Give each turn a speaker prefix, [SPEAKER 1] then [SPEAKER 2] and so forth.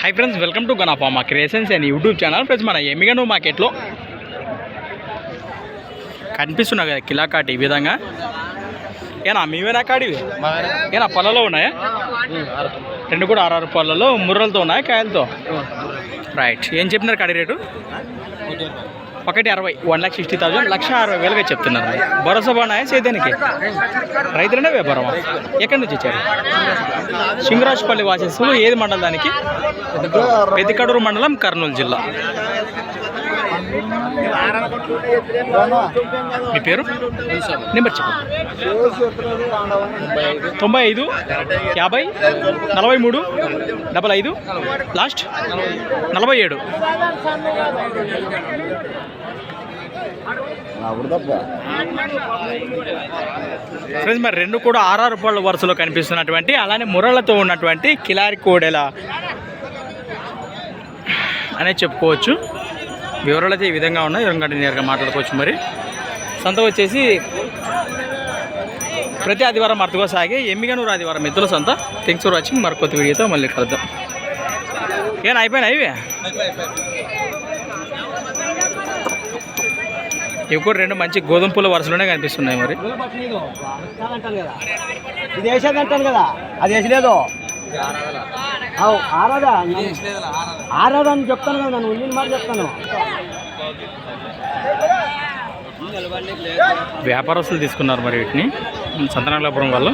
[SPEAKER 1] High friends welcome to గనాపా మా creations and YouTube channel friends మన ఎమ్మిగను మార్కెట్లో కనిపిస్తున్నావు కదా కిలాకాటి ఈ విధంగా. ఏనా మీవేనా కాడివి ఏనా పొలలో ఉన్నాయా? రెండు కూడా ఆరు పొలలో ముర్రలతో ఉన్నాయా కాయలతో? రైట్ ఏం చెప్పినారు కాడి రేటు? ఒకటి అరవై వన్ లాక్ సిక్స్టీ థౌసండ్ లక్ష అరవై వేలుగా చెప్తున్నారు. భరోసా బాగున్నాయా సేద్యానికి? రైతులనే వ్యాపారమా? ఎక్కడి నుంచి వచ్చారు? సింగరాజపల్లి వాసేసులు ఏది మండలానికి? పెద్దకడూరు మండలం కర్నూలు జిల్లా. మీ పేరు? నెంబర్ చెప్పు తొంభై ఐదు యాభై నలభై మూడు డబల్ ఐదు లాస్ట్ నలభై ఏడు. ఫ్రెండ్స్ మరి రెండు కూడా ఆర్ఆర్ పళ్ళ వరుసలో కనిపిస్తున్నటువంటి అలానే ముర్రలతో ఉన్నటువంటి కిలారి కోడెల. అనే చెప్పుకోవచ్చు. వివరాలు అయితే ఈ విధంగా ఉన్నాయి. వివరంగా నేరుగా మాట్లాడుకోవచ్చు మరి. సంత వచ్చేసి ప్రతి ఆదివారం మరతగా సాగే ఎమ్మిగనూరు ఆదివారం మిత్రుల సంత. Thanks for watching. మరి కొత్త వీడియోతో మళ్ళీ కలుద్దాం. ఏనా అయిపోయినా ఇవి? ఇవి కూడా రెండు మంచి గోధుమ పూల వరుసలోనే కనిపిస్తున్నాయి మరి.
[SPEAKER 2] ఇది వేసేది అంటాను కదా. అది వేసలేదు ఆరాదా ఆరాదా అని చెప్తాను కదా నేను ఉండిన మాట చెప్తాను.
[SPEAKER 1] వ్యాపారస్తులు తీసుకున్నారు మరి వీటిని సంతనాగలాపురం వాళ్ళు.